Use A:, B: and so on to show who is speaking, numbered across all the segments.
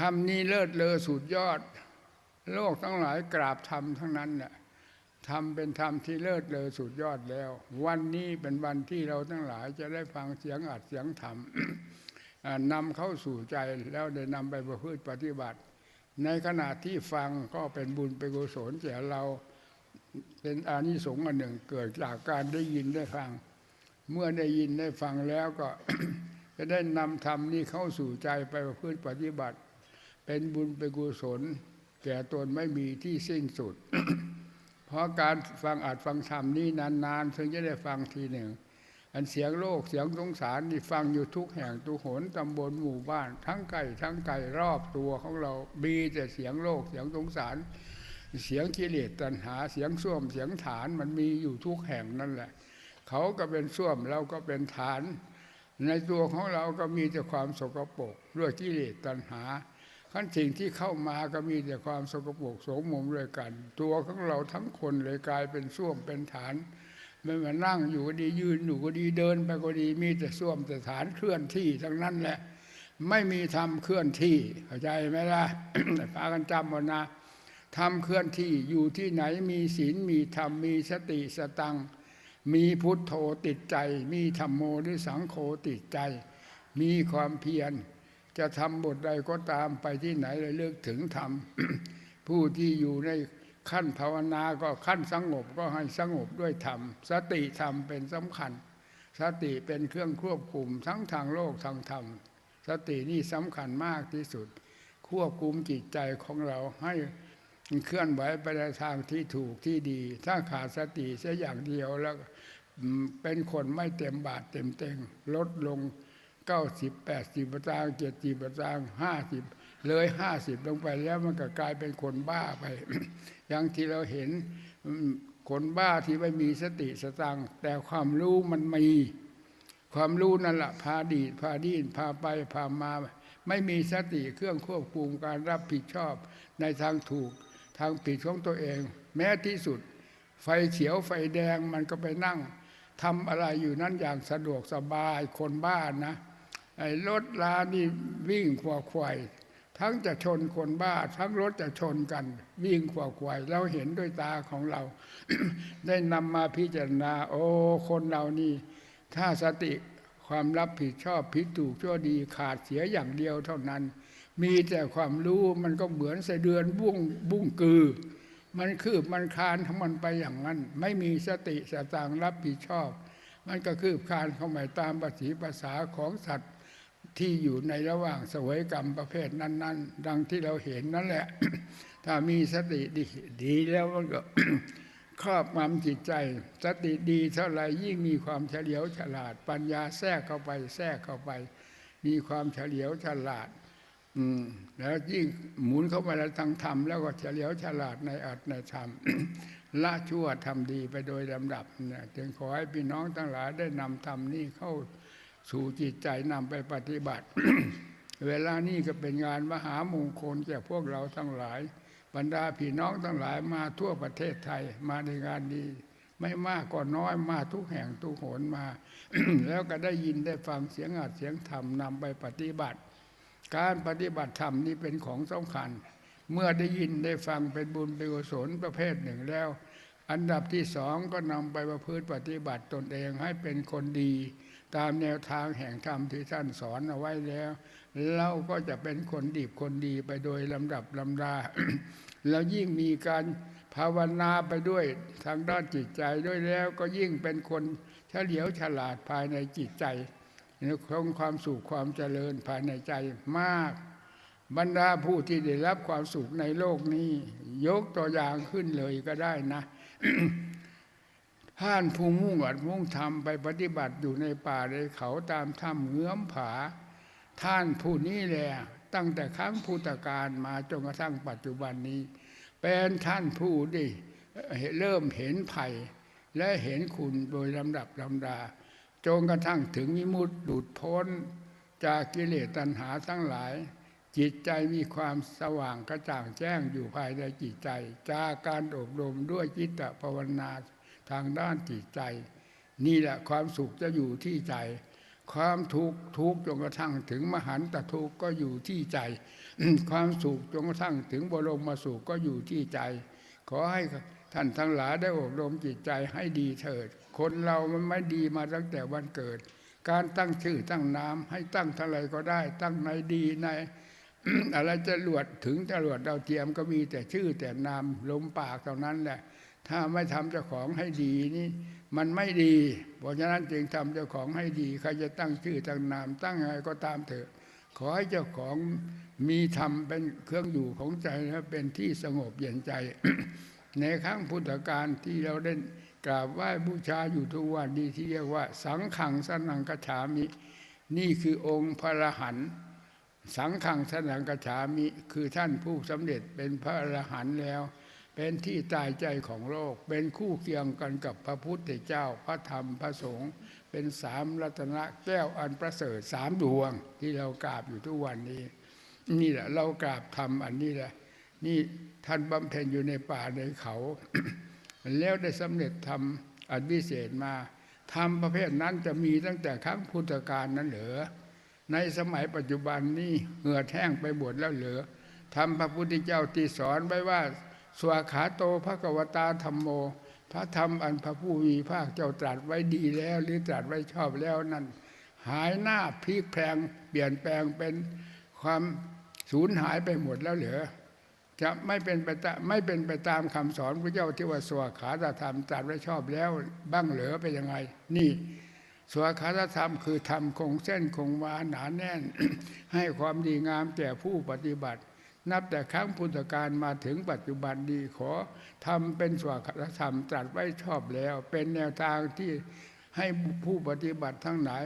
A: ธรรมนี้เลิศเลอสุดยอด โลกทั้งหลายกราบธรรมทั้งนั้นเนี่ยธรรมเป็นธรรมที่เลิศเลอสุดยอดแล้ว วันนี้เป็นวันที่เราทั้งหลายจะได้ฟังเสียงอัดเสียงธรรมนำเข้าสู่ใจแล้วได้นำไปประพฤติปฏิบัติ ในขณะที่ฟังก็เป็นบุญเป็นกุศลแก่เราเป็นอานิสงส์อันหนึ่งเกิดจากการได้ยินได้ฟัง เมื่อได้ยินได้ฟังแล้วก็จะได้นำธรรมนี้เข้าสู่ใจไปประพฤติปฏิบัติ เป็นบุญเป็นกุศล แก่ตนไม่มีที่สิ้นสุด เพราะการฟังอัดฟังธรรมนี้นานๆถึงจะได้ฟังทีหนึ่ง อันเสียงโลกเสียงสงสารนี่ฟังอยู่ทุกแห่งทุกหนตำบลหมู่บ้าน ทั้งไก่ทั้งไก่รอบตัวของเรามีแต่เสียงโลกเสียงสงสารเสียงกิเลสตัณหาเสียงส้วมเสียงฐานมันมีอยู่ทุกแห่งนั่นแหละ เขาก็เป็นส้วมเราก็เป็นฐาน ในตัวของเราก็มีแต่ความสกปรกด้วยกิเลสตัณหา ขั้นสิ่งที่เข้ามาก็มีแต่ความสกปรกโสมมด้วยกัน ตัวของเราทั้งคนเลยกลายเป็นส้วมเป็นฐานไม่มานั่งอยู่ก็ดียืนอยู่ก็ดีเดินไปก็ดีมีแต่ส้วมแต่ฐานเคลื่อนที่ทั้งนั้นแหละ ไม่มีทำเคลื่อนที่เข้าใจไหมล่ะพากันจำหมดนะทำเคลื่อนที่อยู่ที่ไหนมีศีลมีธรรมมีสติสตังมีพุทโธติดใจ มีธรรมโมหรือสังโฆติดใจ มีความเพียร จะทำบทใดก็ตามไปที่ไหนเลยเลือกถึงธรรมผู้ที่อยู่ในขั้นภาวนาก็ขั้นสงบก็ให้สงบด้วยธรรม สติธรรมเป็นสำคัญ สติเป็นเครื่องควบคุมทั้งทางโลกทางธรรม สตินี่สำคัญมากที่สุด ควบคุมจิตใจของเราให้เคลื่อนไหวไปในทางที่ถูกที่ดี ถ้าขาดสติเสียอย่างเดียวแล้วเป็นคนไม่เต็มบาทเต็มเต็งลดลง เก้าสิบแปดสิบประจางเจ็ดสิบประจางห้าสิบเลยห้าสิบลงไปแล้วมันก็กลายเป็นคนบ้าไป อย่างที่เราเห็นคนบ้าที่ไม่มีสติสตังแต่ความรู้มันมี ความรู้นั่นแหละพาดีดพาดีนพาไปพามา ไม่มีสติเครื่องควบคุมการรับผิดชอบในทางถูกทางผิดของตัวเอง แม้ที่สุด ไฟเขียวไฟแดงมันก็ไปนั่งทำอะไรอยู่นั้นอย่างสะดวกสบายคนบ้านนะ ไอ้รถลานี่วิ่งขวาควายทั้งจะชนคนบ้า ทั้งรถจะชนกัน วิ่งขวาควายเราเห็นด้วยตาของเรา ได้นำมาพิจารณา โอ้คนเรานี่ ถ้าสติความรับผิดชอบผิดถูกชั่วดีขาดเสียอย่างเดียวเท่านั้น มีแต่ความรู้มันก็เหมือนไสเดือนบุ้งบุ้งกือ มันคืบมันคานของมันไปอย่างนั้น ไม่มีสติสตางรับผิดชอบ มันก็คืบคานเข้าไปตามภาษีภาษาของสัตว์ ที่อยู่ในระหว่างเสวยกรรมประเภทนั้น ๆ ดังที่เราเห็นนั่นแหละ ถ้ามีสติดีดีแล้วมันก็ครอบงำจิตใจ สติดีเท่าไหร่ยิ่งมีความเฉลียวฉลาด ปัญญาแทรกเข้าไปแทรกเข้าไป มีความเฉลียวฉลาด อืม แล้วยิ่งหมุนเข้าไปในทางธรรมแล้วก็เฉลียวฉลาดในอัตในธรรมละชั่วทำดีไปโดยลำดับเนี่ยจึงขอให้พี่น้องทั้งหลายได้นำธรรมนี้เข้า สู่จิตใจนำไปปฏิบัติ เวลานี้ก็เป็นงานมหามงคลแก่พวกเราทั้งหลาย บรรดาพี่น้องทั้งหลายมาทั่วประเทศไทยมาในงานนี้ไม่มากก็น้อยมาทุกแห่งทุกโหนมา แล้วก็ได้ยินได้ฟังเสียงอัดเสียงธรรมนำไปปฏิบัติ การปฏิบัติธรรมนี่เป็นของสำคัญ เมื่อได้ยินได้ฟังเป็นบุญเป็นกุศลประเภทหนึ่งแล้ว อันดับที่สองก็นำไปประพฤติปฏิบัติตนเองให้เป็นคนดี ตามแนวทางแห่งธรรมที่ท่านสอนเอาไว้แล้ว เราก็จะเป็นคนดีคนดีไปโดยลำดับลำดาแล้วยิ่งมีการภาวนาไปด้วยทางด้านจิตใจด้วยแล้วก็ยิ่งเป็นคนเฉลียวฉลาดภายในจิตใจคงความสุขความเจริญภายในใจมาก บรรดาผู้ที่ได้รับความสุขในโลกนี้ ยกตัวอย่างขึ้นเลยก็ได้นะ ท่านผู้มุ่งอัดมุ่งทำไปปฏิบัติอยู่ในป่าในเขาตามถ้ำเงื้อมผา ท่านผู้นี้แหละตั้งแต่ครั้งพุทธกาลมาจนกระทั่งปัจจุบันนี้ เป็นท่านผู้ที่เริ่มเห็นภัย และเห็นคุณโดยลำดับลำดาจนกระทั่งถึงวิมุตติหลุดพ้น จากกิเลสตัณหาทั้งหลาย จิตใจมีความสว่างกระจ่างแจ้งอยู่ภายในจิตใจ จากการอบรมด้วยจิตตภาวนา ทางด้านจิตใจ นี่แหละความสุขจะอยู่ที่ใจ ความทุกข์ทุกข์จนกระทั่งถึงมหันตทุกข์ก็อยู่ที่ใจ ความสุขจนกระทั่งถึงบรมสุขก็อยู่ที่ใจ ขอให้ท่านทั้งหลายได้อบรมจิตใจให้ดีเถิด คนเรามันไม่ดีมาตั้งแต่วันเกิด การตั้งชื่อตั้งนามให้ตั้งเท่าไรก็ได้ ตั้งในดีในอะไรจะรวดถึงจรวดดาวเทียมก็มีแต่ชื่อแต่นามลมปากเท่านั้นแหละ ถ้าไม่ทำเจ้าของให้ดีนี่มันไม่ดี เพราะฉะนั้นจึงทำเจ้าของให้ดีใครจะตั้งชื่อตั้งนาม ตั้งอะไรก็ตามเถอะ ขอให้เจ้าของมีธรรมเป็นเครื่องอยู่ของใจและเป็นที่สงบเย็นใจ ในครั้งพุทธกาลที่เราได้กราบไหว้บูชาอยู่ทุกวันนี้ที่เรียกว่า สังขังสนังกฉามินี่คือองค์พระรหันต์สังขังสนังกฉามิ คือท่านผู้สำเร็จเป็นพระอรหันต์แล้ว เป็นที่ตายใจของโลก เป็นคู่เคียงกันกับพระพุทธเจ้าพระธรรมพระสงฆ์เป็นสามรัตนะแก้วอันประเสริฐสามดวงที่เรากราบอยู่ทุกวันนี้ นี่แหละ เรากราบธรรมอันนี้แหละ นี่ท่านบำเพ็ญอยู่ในป่าในเขา แล้วได้สำเร็จธรรมอันวิเศษมาธรรมประเภทนั้นจะมีตั้งแต่ครั้งพุทธกาลนั้นเหรอในสมัยปัจจุบันนี้เหงื่อแห้งไปหมดแล้วเหรอทำพระพุทธเจ้าที่สอนไว้ว่า สวาขาโตพระกวตาธรรมโม พระธรรมอันพระผู้มีภาคเจ้าตรัสไว้ดีแล้ว หรือตรัสไว้ชอบแล้วนั้นหายหน้าพลิกแพลงเปลี่ยนแปลงเป็นความสูญหายไปหมดแล้วเหรอจะไม่เป็นไปไม่เป็นไปตามคำสอนพระเจ้าที่ว่าสวาขาตธรรมตรัสไว้ชอบแล้วบ้างเหลือไปนยังไง นี่สวาขาตธรรมคือธรรมคงเส้นคงวาหนาแน่น ให้ความดีงามแก่ผู้ปฏิบัติ นับแต่ครั้งพุทธกาลมาถึงปัจจุบันดีขอทำเป็นสวากธรรมตรัสไว้ชอบแล้ว เป็นแนวทางที่ให้ผู้ปฏิบัติทั้งหลาย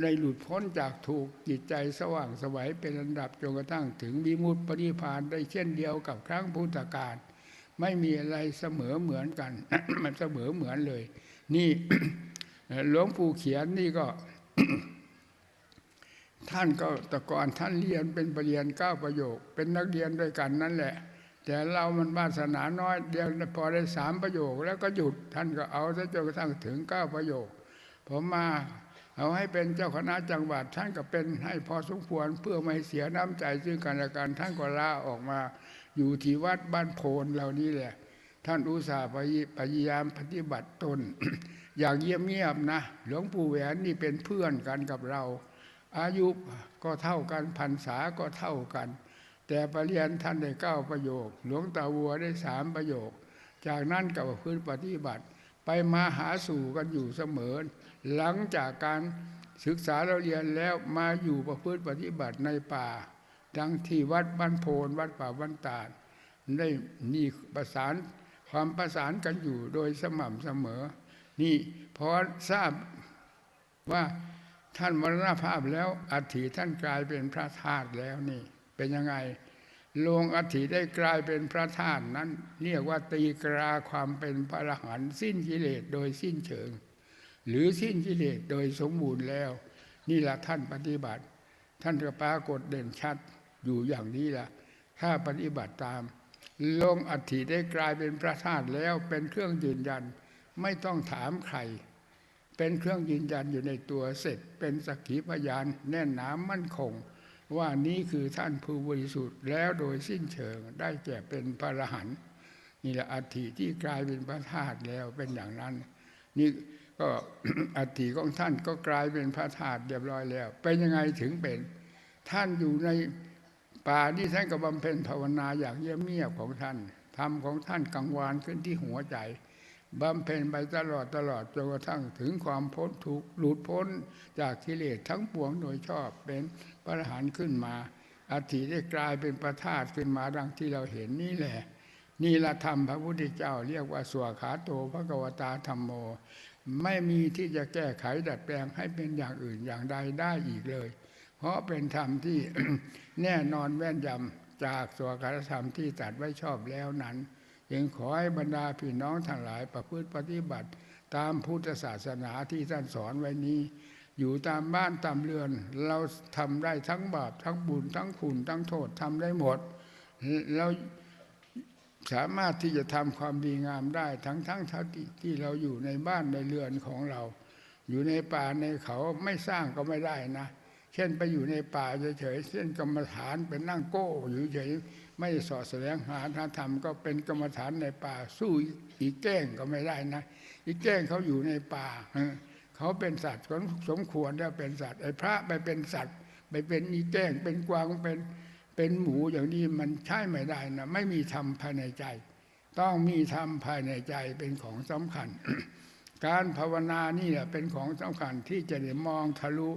A: ในหลุดพ้นจากถูกจิตใจสว่างไสวัยเป็นอันดับจนกระทั่งถึงวิมุตติปริพานได้เช่นเดียวกับครั้งพุทธกาลไม่มีอะไรเสมอเหมือนกัน มันเสมอเหมือนเลย นี่หลวงปู่เขียนนี่ก็ ท่านก็แต่ก่อนท่านเรียนเป็นปรริญญาเก้าประโยค เป็นนักเรียนด้วยกันนั่นแหละ แต่เรามันวาสนาน้อยเดียวพอได้สามประโยค แล้วก็หยุดท่านก็เอาซะจนกระทั่งถึงเก้าประโยคผมมาเอาให้เป็นเจ้าคณะจังหวัดท่านก็เป็นให้พอสมควรเพื่อไม่เสียน้ำใจซึ่งกันและกันท่านก็ลาออกมาอยู่ที่วัดบ้านโพนเหล่านี้แหละ ท่านอุตส่าห์พยายามปฏิบัติตน อย่างเงียบๆนะ หลวงปู่แหวนนี่เป็นเพื่อนกันกับเรา อายุก็เท่ากันพรรษาก็เท่ากัน แต่ปรริญญาท่านได้เก้าประโยค หลวงตาวัวได้สามประโยค จากนั้นกับพื้นปฏิบัติ ไปมาหาสู่กันอยู่เสมอ หลังจากการศึกษาเราเรียนแล้วมาอยู่ประพฤติปฏิบัติในป่า ดังที่วัดบ้านโพนวัดป่าบ้านตาดได้นี่ประสานความประสานกันอยู่โดยสม่ำเสมอ นี่พอทราบว่า ท่านมรณภาพแล้วอัฐิท่านกลายเป็นพระธาตุแล้วนี่ เป็นยังไงลงอัฐิได้กลายเป็นพระธาตุนั้น เรียกว่าตีกราความเป็นพระอรหันต์สิ้นกิเลสโดยสิ้นเชิง หรือสิ้นกิเลสโดยสมบูรณ์แล้ว นี่แหละท่านปฏิบัติ ท่านก็ปรากฏเด่นชัดอยู่อย่างนี้แหละถ้าปฏิบัติตาม ลงอัฐิได้กลายเป็นพระธาตุแล้วเป็นเครื่องยืนยัน ไม่ต้องถามใคร เป็นเครื่องยืนยันอยู่ในตัวเสร็จ เป็นสักขีพยานแน่นหนามั่นคง ว่านี้คือท่านผู้บริสุทธิ์แล้วโดยสิ้นเชิงได้แก่เป็นพระอรหันต์นี่แหละอัฐิที่กลายเป็นพระธาตุแล้วเป็นอย่างนั้น นี่ก็อัฐิของท่านก็กลายเป็นพระธาตุเรียบร้อยแล้ว เป็นยังไงถึงเป็น ท่านอยู่ในป่าที่ท่านก็บำเพ็ญภาวนาอย่างเงียบๆของท่านธรรมของท่านกังวานขึ้นที่หัวใจ บำเพ็ญไปตลอดตลอดจนกระทั่งถึงความพ้นทุกข์หลุดพ้นจากกิเลสทั้งปวงโดยชอบเป็นพระอรหันต์ขึ้นมาอัฐิได้กลายเป็นประธาตุขึ้นมาดังที่เราเห็นนี่แหละนี่ละธรรมพระพุทธเจ้าเรียกว่าสวขาโตพระกวตาธรรมโม ไม่มีที่จะแก้ไขดัดแปลงให้เป็นอย่างอื่นอย่างใดได้อีกเลย เพราะเป็นธรรมที่แน่นอนแม่นยำจากสวขาธรรมที่ตัดไว้ชอบแล้วนั้น ยังขอให้บรรดาพี่น้องทั้งหลายประพฤติปฏิบัติ ตามพุทธศาสนาที่ท่านสอนไว้นี้ อยู่ตามบ้านตามเรือน เราทำได้ทั้งบาปทั้งบุญทั้งคุณทั้งโทษทำได้หมดเราสามารถที่จะทำความดีงามได้ทั้งทั้งที่ที่เราอยู่ในบ้านในเรือนของเรา อยู่ในป่าในเขาไม่สร้างก็ไม่ได้นะ เช่นไปอยู่ในป่าเฉยๆเช่นกรรมฐานเป็นนั่งโก้อยู่เฉย ไม่สอดแสวงหาธรรมก็เป็นกรรมฐานในป่า สู้อีแก้งก็ไม่ได้นะ อีแก้งเขาอยู่ในป่าเขาเป็นสัตว์เขาสมควรแล้วเป็นสัตว์ไอ้พระไปเป็นสัตว์ ไปเป็นอีแก้งเป็นกวางเป็นเป็นหมูอย่างนี้มันใช่ไม่ได้นะไม่มีธรรมภายในใจ ต้องมีธรรมภายในใจเป็นของสำคัญ การภาวนานี่แหละเป็นของสำคัญที่จะได้มองทะลุ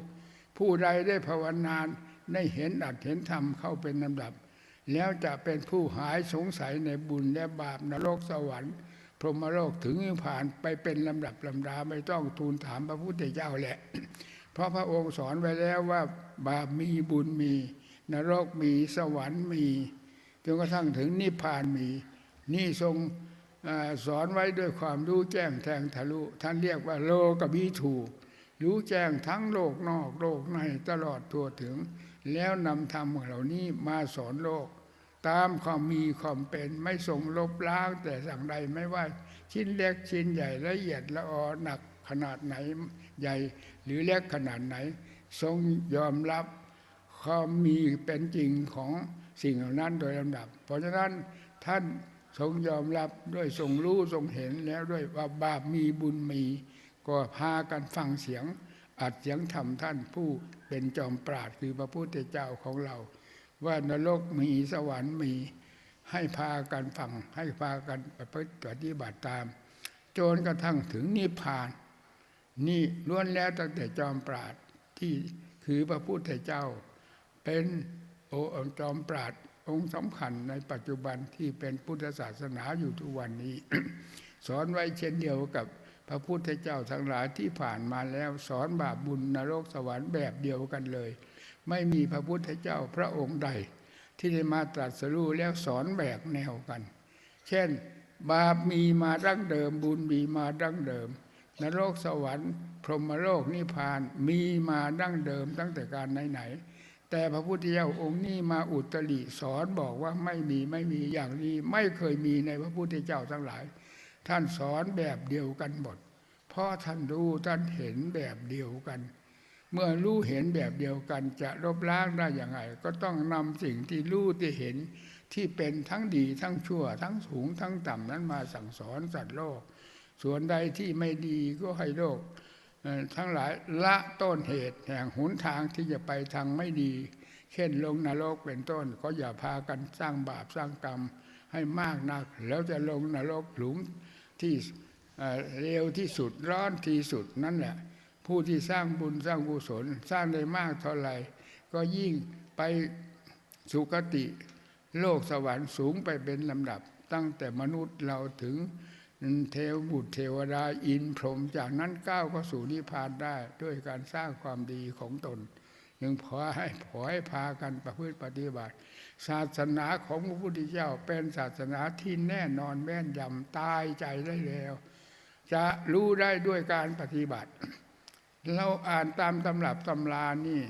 A: ผู้ใดได้ภาวนาได้เห็นอัดเห็นธรรมเข้าเป็นลำดับ แล้วจะเป็นผู้หายสงสัยในบุญและบาปนรกสวรรค์ พรหมโลกถึงผ่านไปเป็นลำดับลำดาไม่ต้องทูลถามพระพุทธเจ้าแหละ เพราะพระองค์สอนไว้แล้วว่าบาปมีบุญมี นรกมีสวรรค์มีจนกระทั่งถึงนิพพานมี นี่ทรงอสอนไว้ด้วยความรู้แจ้งแทงทะลุ ท่านเรียกว่าโลกบิถูรู้แจ้งทั้งโลกนอกโลกในตลอดทั่วถึง แล้วนำธรรมเหล่านี้มาสอนโลก ตามความมีความเป็นไม่ทรงลบล้างแต่สั่งใดไม่ว่า ชิ้นเล็กชิ้นใหญ่ละเอียดละออหนักขนาดไหนใหญ่ หรือเล็กขนาดไหน ทรงยอมรับความมีเป็นจริงของสิ่งเหล่านั้นโดยลำดับ เพราะฉะนั้นท่านทรงยอมรับด้วยทรงรู้ทรงเห็นแล้วด้วยว่าบาปมีบุญมี ก็พากันฟังเสียง อัดเสียงธรรมท่านผู้เป็นจอมปราดคือพระพุทธเจ้าของเรา ว่านรกมีสวรรค์มีให้พากันฟังให้พากันปฏิบัติตาม จนกระทั่งถึงนิพพาน นี่ล้วนแล้วตั้งแต่จอมปราดที่คือพระพุทธเจ้า เป็นโอจอมปราดองค์สำคัญในปัจจุบันที่เป็นพุทธศาสนาอยู่ทุกวันนี้ สอนไว้เช่นเดียวกับ พระพุทธเจ้าทั้งหลายที่ผ่านมาแล้วสอนบาปบุญนรกสวรรค์แบบเดียวกันเลย ไม่มีพระพุทธเจ้าพระองค์ใด ที่ได้มาตรัสรู้แล้วสอนแบกแนวกัน เช่น บาปมีมาดั้งเดิมบุญมีมาดั้งเดิม นรกสวรรค์พรหมโลกนิพพานมีมาดั้งเดิมตั้งแต่การไหนๆแต่พระพุทธเจ้าองค์นี้มาอุตริสอนบอกว่าไม่มีไม่มีอย่างนี้ไม่เคยมีในพระพุทธเจ้าทั้งหลาย ท่านสอนแบบเดียวกันหมด เพราะท่านรู้ท่านเห็นแบบเดียวกัน เมื่อรู้เห็นแบบเดียวกันจะลบล้างได้อย่างไรก็ต้องนำสิ่งที่รู้ที่เห็นที่เป็นทั้งดีทั้งชั่ว ทั้งสูงทั้งต่ำนั้นมาสั่งสอนสัตว์โลก ส่วนใดที่ไม่ดีก็ให้โลกทั้งหลายละต้นเหตุแห่งหนทางที่จะไปทางไม่ดี เช่นลงนรกเป็นต้น ก็อย่าพากันสร้างบาปสร้างกรรมให้มากนัก แล้วจะลงนรกหลุม ที่เร็วที่สุดร้อนที่สุดนั่นแหละผู้ที่สร้างบุญสร้างกุศลสร้างได้มากเท่าไหร่ ก็ยิ่งไปสุคติ โลกสวรรค์สูงไปเป็นลำดับ ตั้งแต่มนุษย์เราถึงเทวบุตรเทวดาอินพรหมจากนั้นก้าวเข้าสู่นิพพานได้ ด้วยการสร้างความดีของตน ยังขอให้ขอให้พากันประพฤติปฏิบัติ ศาสนาของพระพุทธเจ้าเป็นศาสนาที่แน่นอนแม่นยำตายใจได้แล้ว จะรู้ได้ด้วยการปฏิบัติ เราอ่านตามตำรับตำรานี่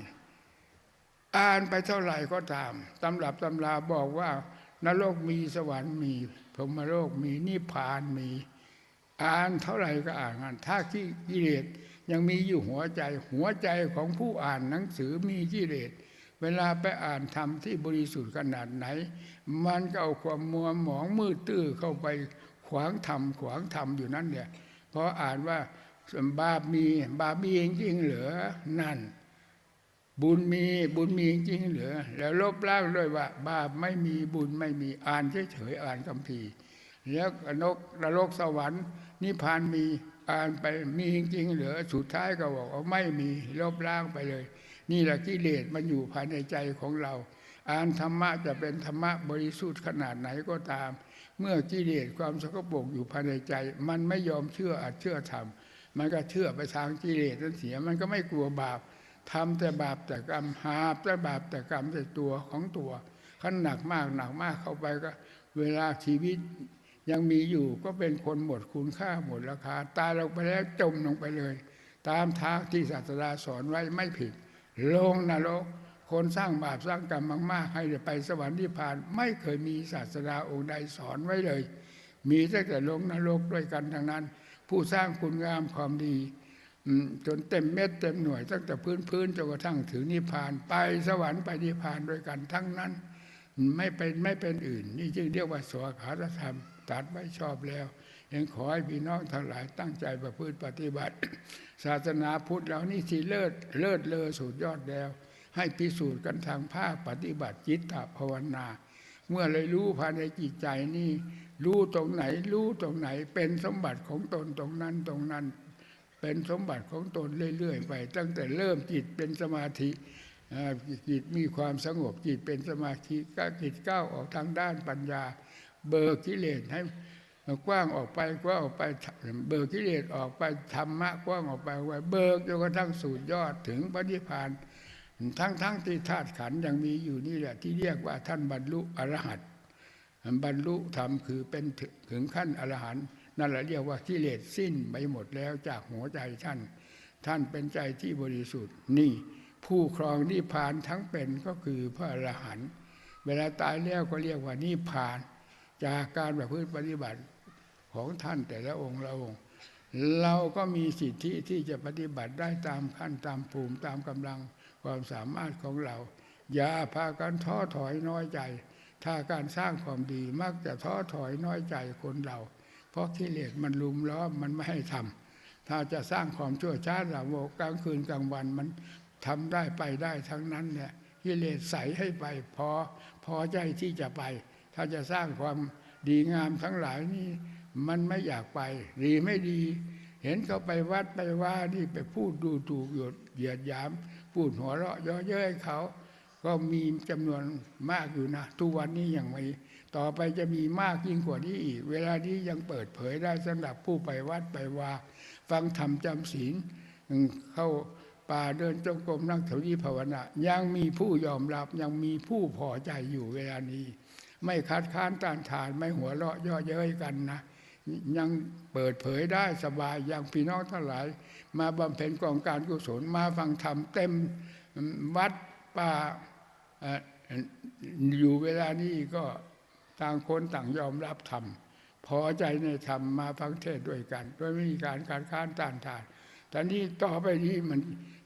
A: อ่านไปเท่าไหร่ก็ตามตำรับตำราบอกว่านรกมีสวรรค์มีพรหมโลกมีนิพพานมี อ่านเท่าไหร่ก็อ่านกันถ้าขี้กิเลส ยังมีอยู่หัวใจหัวใจของผู้อ่านหนังสือมีกิเลสเวลาไปอ่านธรรมที่บริสุทธิ์ขนาดไหน มันก็เอาความมัวหมองมืดตื้อเข้าไปขวางธรรมขวางธรรมอยู่นั่นเนี่ยเพราะอ่านว่าบาปมีบาปมีจริงๆเหรือนั่น บุญมีบุญมีจริงเหรือ แล้วลบล้างด้วยว่า บาปไม่มีบุญไม่มีอ่านเฉยๆอ่านคำพีแล้วนกนรกสวรรค์นิพพานมี อ่านไปมีจริงเหรือสุดท้ายก็บอกว่าไม่มีลบล้างไปเลย นี่แหละกิเลสมันอยู่ภายในใจของเรา อ่านธรรมะจะเป็นธรรมะบริสุทธิ์ขนาดไหนก็ตาม เมื่อกิเลสความสกปรกอยู่ภายในใจ มันไม่ยอมเชื่ออาจเชื่อธรรมมันก็เชื่อไปทางกิเลสนั่นเสียมันก็ไม่กลัวบาปทำแต่บาปแต่กรรมหาแต่บาปแต่กรรมแต่ตัวของตัวขั้นหนักมากหนักมากเข้าไปก็ เวลาชีวิต ยังมีอยู่ก็เป็นคนหมดคุณค่าหมดราคา ตายลงไปแล้วจมลงไปเลย ตามทางที่ศาสดาสอนไว้ไม่ผิด ลงนรกคนสร้างบาปสร้างกรรมมากๆ ให้ไปสวรรค์นิพพาน ไม่เคยมีศาสดาองค์ใดสอนไว้เลย มีแต่แต่ลงนรกด้วยกันทั้งนั้น ผู้สร้างคุณงามความดีจนเต็มเม็ดเต็มหน่วย ตั้งแต่พื้นพื้นจนกระทั่งถึงนิพพาน ไปสวรรค์ไปนิพพานด้วยกันทั้งนั้น ไม่เป็นไม่เป็นอื่น นี่จึงเรียกว่าสวขาตธรรม ตัดไว้ชอบแล้วยังขอให้พี่น้องทั้งหลายตั้งใจประพฤติปฏิบัติ ศาสนาพุทธเรานี่สิเลิศเลิศเลอสุดยอดแล้ว ให้พิสูจน์กันทางภาคปฏิบัติจิตตภาวนา เมื่อเลยรู้ภายในจิตใจนี่รู้ตรงไหนรู้ตรงไหน เป็นสมบัติของตนตรงนั้นตรงนั้น เป็นสมบัติของตนเรื่อยๆไป ตั้งแต่เริ่มจิตเป็นสมาธิจิตมีความสงบจิตเป็นสมาธิก็จิตก้าวออกทางด้านปัญญา เบิกกิเลสให้กว้างออกไปกว้างออกไปเบิกกิเลสออกไปธรรมะกว้างออกไปไว้เบิกจนกระทั่งสูตรยอดถึงพระนิพานทั้งทั้งที่ธาตุขันยังมีอยู่นี่แหละ ที่เรียกว่าท่านบรรลุอรหัตบรรลุธรรมคือเป็นถึงขั้นอรหันต์นั่นแหละเรียกว่ากิเลสสิ้นไปหมดแล้วจากหัวใจท่าน ท่านเป็นใจที่บริสุทธิ์นี่ ผู้ครองนิพพานทั้งเป็นก็คือพระอรหันต์เวลาตายแล้วก็เรียกว่านิพพาน จากการประพฤติปฏิบัติของท่านแต่ละองค์ละองค์เราก็มีสิทธิที่จะปฏิบัติได้ตามขั้นตามภูมิตามกำลังความสามารถของเรา อย่าพากันท้อถอยน้อยใจ ถ้าการสร้างความดีมักจะท้อถอยน้อยใจคนเรา เพราะกิเลสมันลุมล้อมมันไม่ให้ทำถ้าจะสร้างความชั่วช้าหละโมกกลางคืนกลางวันมันทำได้ไปได้ทั้งนั้นเนี่ยกิเลสใสให้ไปพอพอใจที่จะไป ถ้าจะสร้างความดีงามทั้งหลายนี่มันไม่อยากไป ดีไม่ดี เห็นเขาไปวัดไปว่านี่ไปพูดดูถูกหยดเหยียดยาม พูดหัวเราะย่อเย้ยเขา ก็มีจำนวนมากอยู่นะ ทุกวันนี้ยังไม่ต่อไปจะมีมากยิ่งกว่านี้อีก เวลานี้ยังเปิดเผยได้สำหรับผู้ไปวัดไปว่า ฟังธรรมจำศีลเข้าป่าเดินจงกรมนั่งเถวนี้ภาวนายังมีผู้ยอมรับยังมีผู้พอใจอยู่เวลานี้ ไม่คัดค้านต้านทานไม่หัวเราะย่อเย้ยกันนะยังเปิดเผยได้สบายอย่างพี่น้องทั้งหลาย มาบำเพ็ญกองการกุศลมาฟังธรรมเต็มวัดป่าอยู่เวลานี้ก็ต่างคนต่างยอมรับธรรมพอใจในธรรมมาฟังเทศด้วยกันโดยไม่มีการการค้านต้านทานแต่นี้ต่อไปนี้มัน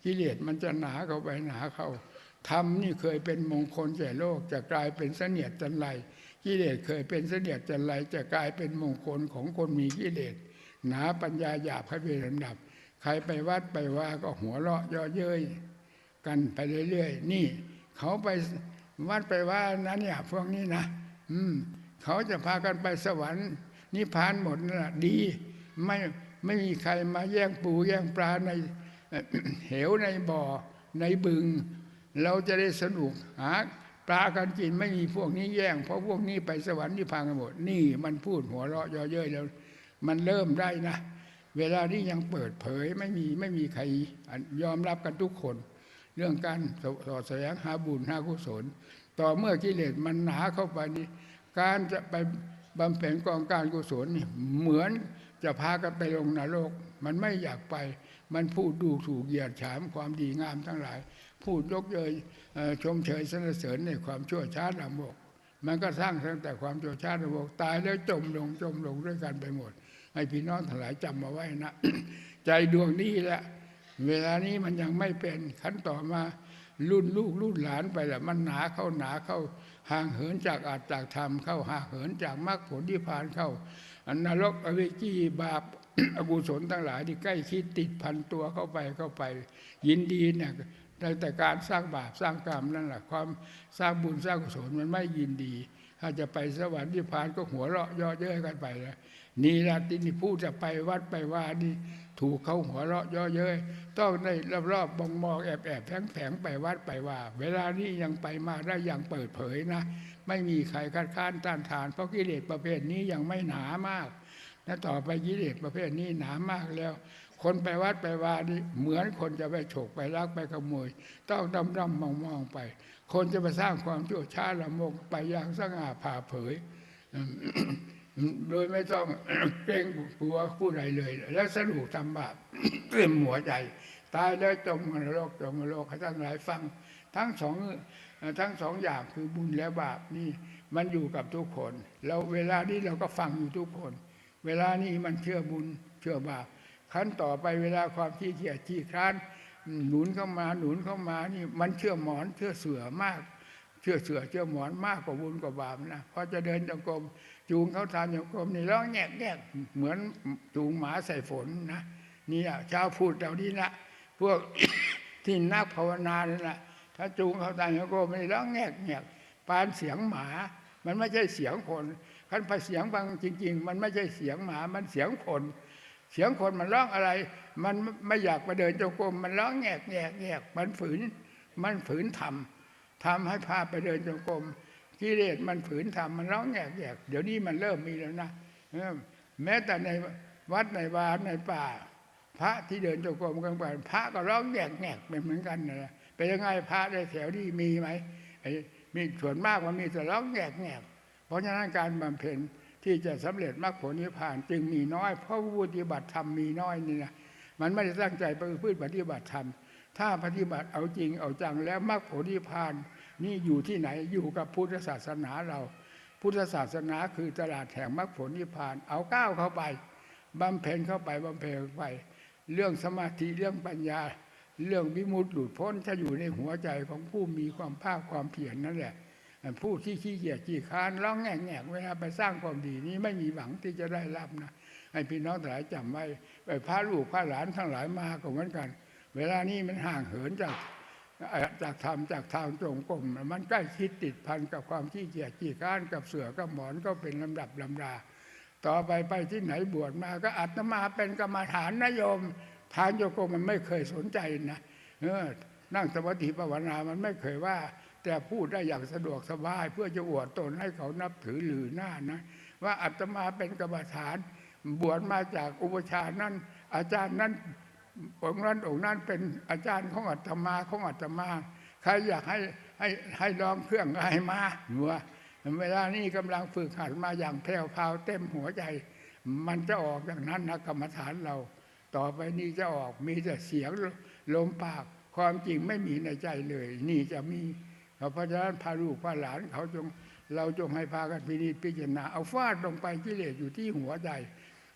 A: กิเลสมันจะหนาเข้าไปหนาเข้า ธรรมนี่เคยเป็นมงคลแก่โลกจะกลายเป็นเสนียดจันไรกิเลสเคยเป็นเสนียดจันไรจะกลายเป็นมงคลของคนมีกิเลสหนาปัญญาหยาบให้เป็นลำดับ ใครไปวัดไปว่าก็หัวเราะย่อเย้ยกันไปเรื่อยๆนี่ เขาไปวัดไปว่านั้นเนี่ยพวกนี้นะอืม เขาจะพากันไปสวรรค์นิพพานหมดนั่ะดี ไม่ไม่มีใครมาแย่งปูแย่งปลาในเหวในบ่อในบึง เราจะได้สนุกหาปลากันกินไม่มีพวกนี้แย่ง เพราะพวกนี้ไปสวรรค์นิพพานกันหมด นี่มันพูดหัวเราะเย่อเย้ยแล้ว มันเริ่มได้นะ เวลานี้ยังเปิดเผยไม่มีไม่มีใครยอมรับกันทุกคน เรื่องการสสอดแสวงหาบุญหากุศล ต่อเมื่อกิเลสมันหนาเข้าไปนี่การจะไปบำเพ็ญกองการกุศลนี่เหมือนจะพากันไปลงนรก มันไม่อยากไป มันพูดดูถูกเหยียดฉามความดีงามทั้งหลาย พูดยกเยยเอ่อชมเชยสรรเสริญในความชั่วช้าละโมกมันก็สร้างตั้งแต่ความชั่วช้าละโมกตายแล้วจมลงจมลงด้วยกันไปหมด ให้พี่น้องทั้งหลายจำมาไว้นะ ใจดวงนี้แหละ เวลานี้มันยังไม่เป็นขั้นต่อมารุ่นลูกรุ่นหลานไปแหละมันหนาเข้าหนาเข้าห่างเหินจากอาจจากธรรมเข้าห่างเหินจากมรรคผลที่ผ่านเข้าอันนรกอเวจีบาปอกุศลทั้งหลายที่ใกล้คิดติดพันตัวเข้าไปเข้าไป ยินดีเนี่ย แต่แต่การสร้างบาปสร้างกรรมนั่นแหละความสร้างบุญสร้างกุศลมันไม่ยินดี ถ้าจะไปสวรรค์นิพพานก็หัวเราะเย่อเย้ยกันไปแล้วนี่ละที่นี่ผู้จะไปวัดไปว่านี่ถูกเขาหัวเราะเย่อเย้ยต้องได้รอบๆมองมองแอบแอบแฝงแฝงไปวัดไปว่า เวลานี้ยังไปมาได้อย่างเปิดเผยนะ ไม่มีใครคัดค้านต้านทาน เพราะกิเลสประเภทนี้ยังไม่หนามากและต่อไปกิเลสประเภทนี้หนามากแล้ว คนไปวัดไปวานี่เหมือนคนจะไปฉกไปลักไปขโมย ต้องดำดำมองมองไป คนจะไปสร้างความชั่วช้าละโมกไปอย่างสง่าผ่าเผย โดยไม่ต้องเกรงกลัวผู้ใดเลย แล้วสนุกทำบาปเต็มหัวใจ ตายแล้วจมนรกจมนรกให้ท่านหลายฟัง ทั้งสองทั้งสองอย่างคือบุญและบาปนี่มันอยู่กับทุกคนเราเวลานี้เราก็ฟังอยู่ทุกคน เวลานี้มันเชื่อบุญเชื่อบาป ขั้นต่อไปเวลาความขี้เกียจขี้ค้านหนุนเข้ามาหนุนเข้ามานี่มันเชื่อหมอนเชื่อเสือมาก เชื่อเสือเชื่อหมอนมากกว่าบุญกว่าบาปนะพอจะเดินจงกรมจูงเขาทานจงกรมนี่ร้องแงกแงกเหมือนจูงหมาใส่ฝนนะนี่อะชาวพูดเหล่านี้นะพวกที่นักภาวนาเนี่ยนะถ้าจูงเขาทานจงกรมนี่ร้องแงกแงกปานเสียงหมา มันไม่ใช่เสียงคนคันไปเสียงบางจริง ๆ มันไม่ใช่เสียงหมามันเสียงคน เสียงคนมันร้องอะไร มันไม่อยากไปเดินจงกรมมันร้องแงกแงกแงกมันฝืน มันฝืนทำทำให้พาไปเดินจงกรมกิเลสมันฝืนทำมันร้องแงกแงกเดี๋ยวนี้มันเริ่มมีแล้วนะแม้แต่ในวัดในวาในป่า พระที่เดินจงกรมกลางวันพระก็ร้องแงกแงกเป็นเหมือนกันนะเป็นยังไงพระในแถวนี้มีไหมไอ้มีส่วนมากมันมีแต่ร้องแงกแงกเพราะฉะนั้นการบำเพ็ญ ที่จะสำเร็จมรรคผลนิพพานจึงมีน้อย เพราะผู้ปฏิบัติธรรมมีน้อยนี่นะมันไม่ได้ตั้งใจไปพืชปฏิบัติธรรมถ้าปฏิบัติเอาจริงเอาจังแล้วมรรคผลนิพพานนี่อยู่ที่ไหนอยู่กับพุทธศาสนาเรา พุทธศาสนาคือตลาดแห่งมรรคผลนิพพาน เอาก้าวเข้าไปบำเพ็ญเข้าไปบำเพ็ญเข้าไป เรื่องสมาธิเรื่องปัญญา เรื่องวิมุตติหลุดพ้นจะอยู่ในหัวใจของผู้มีความภาคความเพียรนั่นแหละ ผู้ที่ขี้เกียจขี้ค้านร้องแง่แง่เวลาไปสร้างความดีนี้ไม่มีหวังที่จะได้รับนะให้พี่น้องทั้งหลายจำไว้ไปพระลูกพระหลานทั้งหลายมาก็เหมือนกัน เวลานี้มันห่างเหินจากจากธรรมจากทางจงกรมมันใกล้ชิดติดพันกับความขี้เกียจขี้ค้านกับเสือกับหมอนก็เป็นลำดับลำดาต่อไปไปที่ไหนบวชมาก็อัตมาเป็นกรรมฐานนโยมทานโยโกมันไม่เคยสนใจนะเออนั่งสมาธิภาวนามันไม่เคยว่า แต่พูดได้อย่างสะดวกสบาย เพื่อจะอวดตนให้เขานับถือหรือหน้านะ ว่าอาตมาเป็นกรรมฐาน บวชมาจากอุปชานั้น อาจารย์นั้นองค์นั้นองค์นั้นเป็นอาจารย์ของอาตมาของอาตมาใครอยากให้ให้ให้ลองเครื่องก็ให้มาหัวเวลานี้กำลังฝึกหัดมาอย่างแผ่วพราวเต็มหัวใจ มันจะออกอย่างนั้นนะกรรมฐานเรา ต่อไปนี้จะออกมีแต่เสียงลมปากความจริงไม่มีในใจเลย นี่จะมี เพราะฉะนั้นพาลูกพาหลานเขาจงเราจงให้พากันพินิจพิจารณาเอาฟาดลงไปกิเลสอยู่ที่หัวใจ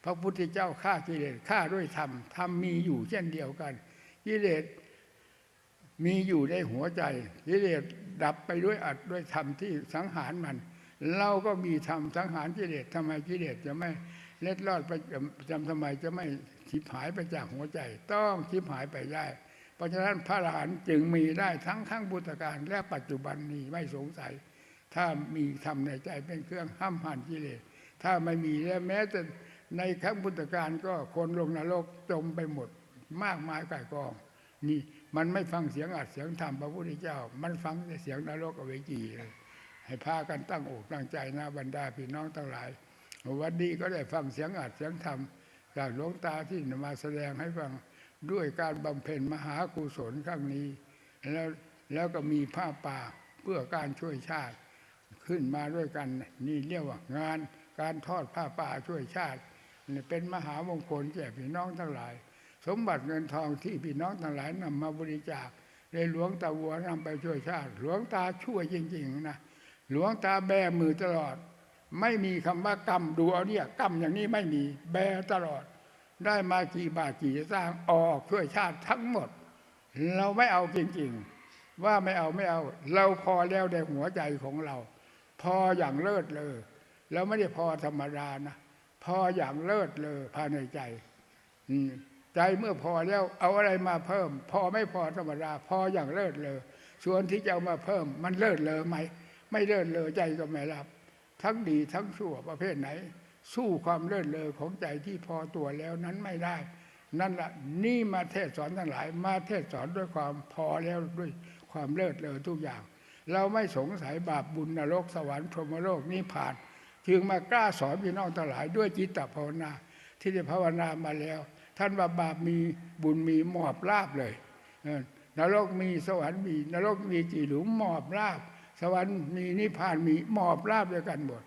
A: พระพุทธเจ้าฆ่ากิเลสฆ่าด้วยธรรมธรรมมีอยู่เช่นเดียวกันกิเลสมีอยู่ในหัวใจกิเลสดับไปด้วยอัดด้วยธรรมที่สังหารมัน เราก็มีธรรมสังหารกิเลสทำไมกิเลสจะไม่เล็ดลอดไปจำทำไมจะไม่ชิบหายไปจากหัวใจ ต้องชิบหายไปได้ เพราะฉะนั้นพระอรหันต์จึงมีได้ทั้งทั้งบุตรการและปัจจุบันนี้ไม่สงสัย ถ้ามีธรรมในใจเป็นเครื่องห้ามหันกิเลสถ้าไม่มีแล้วแม้แต่ในครั้งพุทธกาลก็คนลงนรกจมไปหมดมากมายก่ายกอง นี่มันไม่ฟังเสียงอัดเสียงธรรมพระพุทธเจ้า มันฟังแต่เสียงนรกเอาไว้จีเลยให้พากันตั้งอกตั้งใจนะบรรดาพี่น้องทั้งหลาย วันนี้ก็ได้ฟังเสียงอัดเสียงธรรมจากหลวงตาที่มาแสดงให้ฟัง ด้วยการบำเพ็ญมหากุศลครั้งนี้ แล้วแล้วก็มีผ้าป่าเพื่อการช่วยชาติ ขึ้นมาด้วยกันนี่เรียกว่างานการทอดผ้าป่าช่วยชาติเป็นมหามงคลแก่พี่น้องทั้งหลาย สมบัติเงินทองที่พี่น้องทั้งหลายนำมาบริจาคในหลวงตาวัวนำไปช่วยชาติ หลวงตาช่วยจริงๆนะหลวงตาแบมือตลอด ไม่มีคำว่ากรรมดูเอาเนี่ยกรรมอย่างนี้ไม่มีแบตลอด ได้มากี่บาทกี่สร้างออกช่วยชาติทั้งหมด เราไม่เอาจริงๆ ว่าไม่เอาไม่เอา เราพอแล้วในหัวใจของเรา พออย่างเลิศเลยเราไม่ได้พอธรรมดานะพออย่างเลิศเลยภายในใจใจเมื่อพอแล้วเอาอะไรมาเพิ่ม พอไม่พอธรรมดา พออย่างเลิศเลยส่วนที่จะเอามาเพิ่ม มันเลิศเลยไหมไม่เลิศเลยใจก็ไม่รับ ทั้งดีทั้งชั่วประเภทไหน สู้ความเลิศเลอของใจที่พอตัวแล้วนั้นไม่ได้ นั่นแหละนี่มาเทศสอนทั้งหลาย มาเทศสอนด้วยความพอแล้วด้วยความเลิศเลอทุกอย่าง เราไม่สงสัยบาปบุญนรกสวรรค์พรหมโลกนิพพาน จึงมากล้าสอนพี่น้องทั้งหลาย ด้วยจิตตภาวนา ที่ได้ภาวนามาแล้ว ท่านว่าบาปมีบุญมีมอบลาบเลยนรกมีสวรรค์มีนรกมีจีหลุมมอบลาบ สวรรค์มีนิพพานมีมอบราบด้วยกันหมด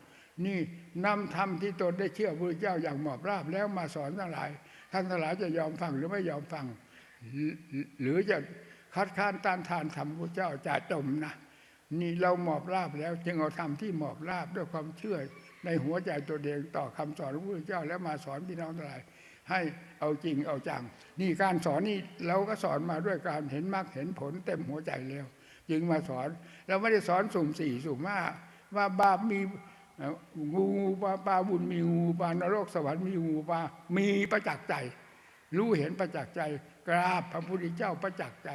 A: นี่ นำธรรมที่ตนได้เชื่อพระเจ้าอย่างมอบราบแล้วมาสอนทั้งหลาย ท่านทั้งหลายจะยอมฟังหรือไม่ยอมฟัง หรือจะคัดค้านต้านทานธรรมพระเจ้าจะจมนะนี่เราหมอบราบแล้ว จึงเอาธรรมที่หมอบราบด้วยความเชื่อในหัวใจตัวเองต่อคำสอนของพระเจ้าแล้วมาสอนพี่น้องทั้งหลายให้เอาจริงเอาจัง นี่การสอนนี่เราก็สอนมาด้วยการเห็นมรรคเห็นผลเต็มหัวใจแล้ว จึงมาสอนเราไม่ได้สอนสุ่มสี่สุ่มห้าว่าบาปมี งูปลาปลาบุญมีงูปลานรกสวรรค์มีงูปลามีประจักษ์ใจ รู้เห็นประจักษ์ใจ กราบพระพุทธเจ้าประจักษ์ใจ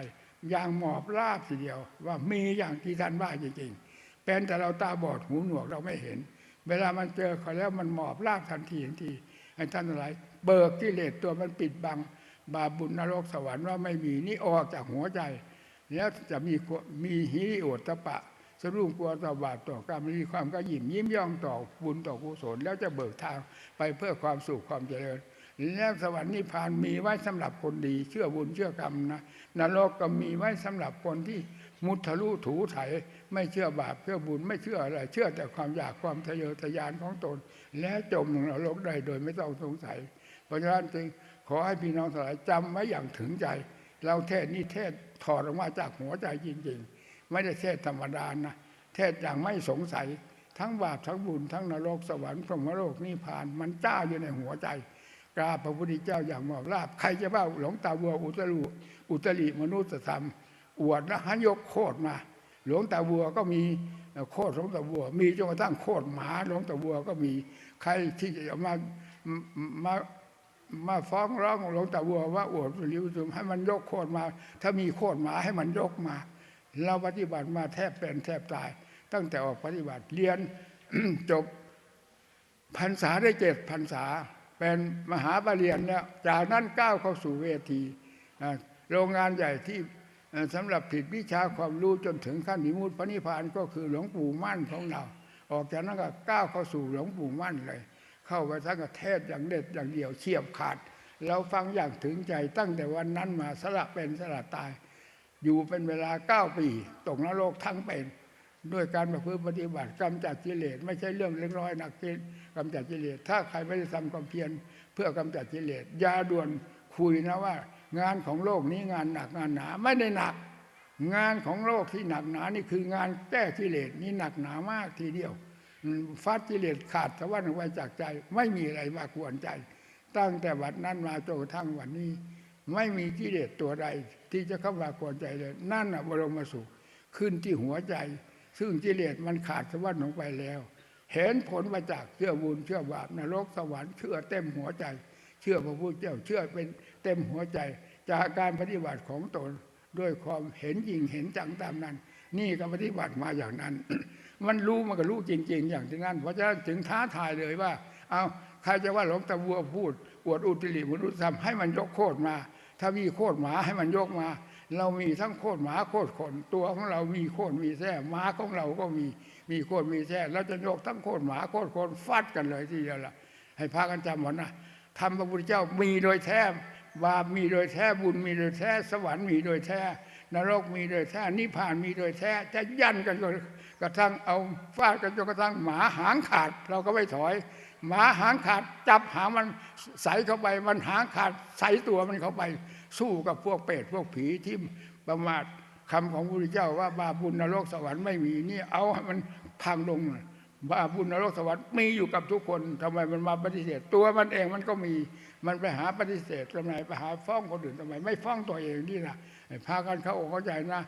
A: อย่างหมอบราบทีเดียว ว่ามีอย่างที่ท่านว่าจริงๆเป็นแต่เราตาบอดหูหนวกเราไม่เห็น เวลามันเจอเขาแล้วมันหมอบราบทันทีทันทีให้ท่านอะไรเบิกกิเลสตัวมันปิดบัง บาบุญนรกสวรรค์ว่าไม่มีนี่ออกจากหัวใจ แล้วจะมีมีฮิริโอตปะ สรุ่งกลัวต่อบาปต่อกรรมมีความกระยิมยิ้มย่องต่อบุญต่อกุศลแล้วจะเบิกทางไปเพื่อความสุขความเจริญแล้วสวรรค์นิพพานมีไว้สำหรับคนดี เชื่อบุญเชื่อกรรมนะนรกก็มีไว้สำหรับคนที่มุทะลุถูไถไม่เชื่อบาปเชื่อบุญไม่เชื่ออะไร เชื่อแต่ความอยากความทะเยอทะยานของตน แล้วจมลงนรกได้โดยไม่ต้องสงสัย เพราะฉะนั้นจึงขอให้พี่น้องทั้งหลายจำไว้อย่างถึงใจ เราเทศนี่เทศถอดออกมาจากหัวใจจริง ๆ ไม่ได้เทศธรรมดานะเทศอย่างไม่สงสัย ทั้งบาปทั้งบุญทั้งนรกสวรรค์พรหมโลกนิพพาน มันจ้าอยู่ในหัวใจกราบพระพุทธเจ้าอย่างมอบราบใครจะว่าหลวงตาบัวอุตรุอุตริมนุษยธรรม อวดนะฮะยกโคตรมา หลวงตาบัวก็มีโคตรหลวงตาบัว มีจนกระทั่งโคตรหมาหลวงตาบัวก็มีใครที่จะมามามาฟ้องร้องหลวงตาบัวว่าอวดริ้วให้มันยกโคตรมา ถ้ามีโคตรหมาให้มันยกมา เราปฏิบัติมาแทบเป็นแทบตาย ตั้งแต่ออกปฏิบัติเรียนจบพรรษาได้เจ็ดพรรษา เป็นมหาปรริญญาแล้วจากนั้นก้าวเข้าสู่เวทีโรงงานใหญ่ที่สำหรับผิดวิชาความรู้จนถึงขั้นนิมุตพระนิพพานก็คือหลวงปู่มั่นของเรา ออกจากนั้นก็ก้าวเข้าสู่หลวงปู่มั่นเลย เข้าไปทั้งประเทศอย่างเด็ดอย่างเดียวเฉียบขาด เราฟังอย่างถึงใจตั้งแต่วันนั้นมาสละเป็นสละตาย อยู่เป็นเวลาเก้าปีตกนรกทั้งเป็นด้วยการประพฤติปฏิบัติกำจัดกิเลสไม่ใช่เรื่องเล็กน้อยหนักกินกำจัดกิเลสถ้าใครไม่ได้ทำความเพียรเพื่อกำจัดกิเลสยาด่วนคุยนะว่า งานของโลกนี้งานหนักงานหนาไม่ได้หนัก งานของโลกที่หนักหนานี่คืองานแก้กิเลสนี่หนักหนามากทีเดียวฟัดกิเลสขาดสะวันออกไปจากใจ ไม่มีอะไรมากวนใจ ตั้งแต่วันนั้นมาจนกระทั่งวันนี้ ไม่มีกิเลสตัวใด ที่จะเข้ามากวนใจเลย นั่นน่ะบรมสุขขึ้นที่หัวใจ ซึ่งกิเลสมันขาดสะวันลงไปแล้ว เห็นผลมาจากเชื่อบุญเชื่อบาปนรกสวรรค์เชื่อเต็มหัวใจ เชื่อพระพุทธเจ้าเชื่อเป็นเต็มหัวใจ จากการปฏิบัติของตนด้วยความเห็นจริงเห็นจังตามนั้น นี่ก็ปฏิบัติมาอย่างนั้น มันรู้มันก็รู้จริง ๆ อย่างที่นั่นเพราะฉะนั้นถึงท้าทายเลยว่า เอาใครจะว่าหลวงตาบัวพูดอวดอุตริมนุษยธรรมให้มันยกโคตรมา ถ้ามีโคตรหมาให้มันยกมา เรามีทั้งโคตรหมาโคตรคนตัวของเรามีโคตรมีแท้หมาของเราก็มีมีโคตรมีแท้เราจะยกทั้งโคตรหมาโคตรคนฟัดกันเลยทีเดียวละให้พากันจำหมดนะทำพระพุทธเจ้ามีโดยแท้บาปมีโดยแท้บุญมีโดยแท้สวรรค์มีโดยแท้นรกมีโดยแท้นิพพานมีโดยแท้จะยันกันก็กระทั่งเอาฟาดกันจนกระทั่งหมาหางขาด เราก็ไม่ถอย หมาหางขาดจับหางมันใส่เข้าไป มันหางขาดใส่ตัวมันเข้าไป สู้กับพวกเปรตพวกผีที่ประมาทคำของพระพุทธเจ้าว่าบาปบุญนรกสวรรค์ไม่มีนี่เอาให้มันพังลงบาปบุญนรกสวรรค์มีอยู่กับทุกคนทำไมมันมาปฏิเสธ ตัวมันเองมันก็มีมันไปหาปฏิเสธทำไมไปหาฟ้องคนอื่นทำไม ไม่ฟ้องตัวเองนี่นะพากันเข้าอกเข้าใจนะ